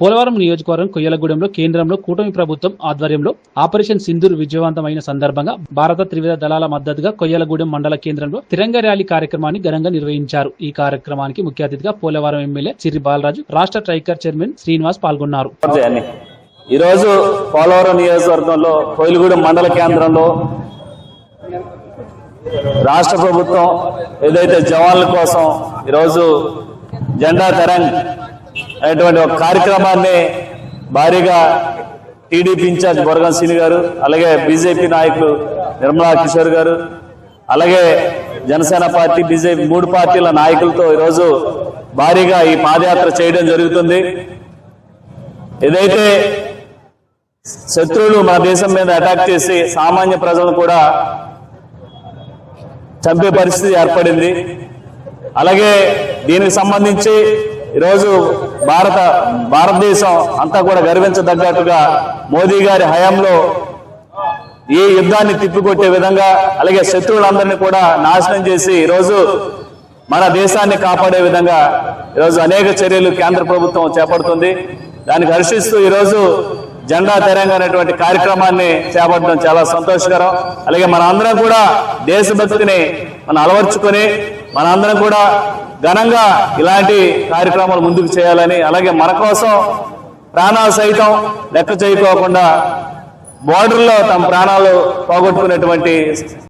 పోలవరం నియోజకవర్గం కొయ్యలగూడెంలో కేంద్రంలో కూటమి ప్రభుత్వం ఆధ్వర్యంలో ఆపరేషన్ సింధూర్ విజయవంతమైన సందర్భంగా భారత త్రివిధ దళాల మద్దతుగా కొయ్యలగూడెం మండల కేంద్రంలో తిరంగ ర్యాలీ కార్యక్రమాన్ని ఘనంగా నిర్వహించారు. ఈ కార్యక్రమానికి ముఖ్య అతిథిగా పోలవరం ఎమ్మెల్యే సిరి బాలరాజు రాష్ట్ర ట్రైకర్ చైర్మన్ శ్రీనివాస్ పాల్గొన్నారు. ఈరోజు పోలవరం నియోజకవర్గంలో కోయిలగూడెం మండల కేంద్రంలో రాష్ట్ర ప్రభుత్వం ఏదైతే జవాన్ల కోసం ఈరోజు జెండా తరంగ్ అనేటువంటి ఒక కార్యక్రమాన్ని భారీగా టీడీపీ ఇన్ఛార్జ్ బొరగం సీని గారు అలాగే బీజేపీ నాయకులు నిర్మలా కిషోర్ గారు అలాగే జనసేన పార్టీ బీజేపీ మూడు పార్టీల నాయకులతో ఈరోజు భారీగా ఈ పాదయాత్ర చేయడం జరుగుతుంది. ఏదైతే శత్రువులు మన దేశం మీద అటాక్ చేసి సామాన్య ప్రజలను కూడా చంపే పరిస్థితి ఏర్పడింది. అలాగే దీనికి సంబంధించి ఈరోజు భారత భారతదేశం అంతా కూడా గర్వించదగ్గట్టుగా మోదీ గారి హయాంలో ఈ యుద్ధాన్ని తిప్పికొట్టే విధంగా అలాగే శత్రువులందరినీ కూడా నాశనం చేసి ఈరోజు మన దేశాన్ని కాపాడే విధంగా ఈరోజు అనేక చర్యలు కేంద్ర ప్రభుత్వం చేపడుతుంది. దానికి హర్షిస్తూ ఈరోజు జెండా తెరంగ అనేటువంటి కార్యక్రమాన్ని చేపట్టడం చాలా సంతోషకరం. అలాగే మన అందరం కూడా దేశభక్తిని మనం అలవర్చుకొని మన అందరం కూడా ఘనంగా ఇలాంటి కార్యక్రమాలు ముందుకు చేయాలని అలాగే మన కోసం ప్రాణాలు సైతం లెక్క చేయకోకుండా బోర్డర్లో తమ ప్రాణాలు పోగొట్టుకునేటువంటి